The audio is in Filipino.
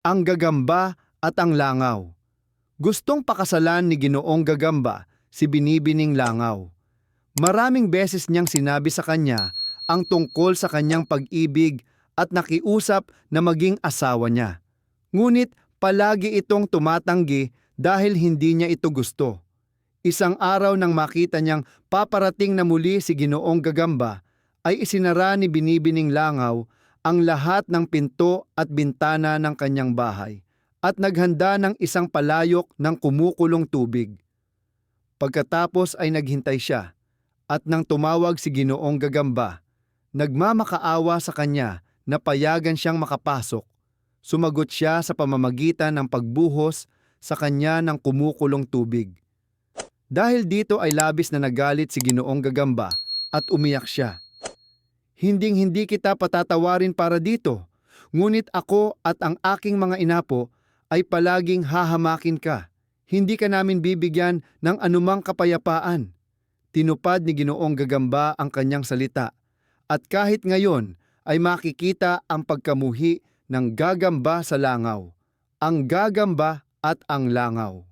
ang gagamba at ang langaw. Gustong pakasalan ni Ginoong Gagamba si Binibining Langaw. Maraming beses niyang sinabi sa kanya ang tungkol sa kanyang pag-ibig at nakiusap na maging asawa niya. Ngunit palagi itong tumatanggi dahil hindi niya ito gusto. Isang araw nang makita niyang paparating na muli si Ginoong Gagamba, ay isinara ni Binibining Langaw ang lahat ng pinto at bintana ng kanyang bahay at naghanda ng isang palayok ng kumukulong tubig. Pagkatapos ay naghintay siya at nang tumawag si Ginoong Gagamba, nagmamakaawa sa kanya na payagan siyang makapasok. Sumagot siya sa pamamagitan ng pagbuhos sa kanya ng kumukulong tubig. Dahil dito ay labis na nagalit si Ginoong Gagamba at umiyak siya. Hinding hindi kita patatawarin para dito, ngunit ako at ang aking mga inapo ay palaging hahamakin ka. Hindi ka namin bibigyan ng anumang kapayapaan. Tinupad ni Ginoong Gagamba ang kanyang salita at kahit ngayon ay makikita ang pagkamuhi ng gagamba sa langaw, ang gagamba at ang langaw.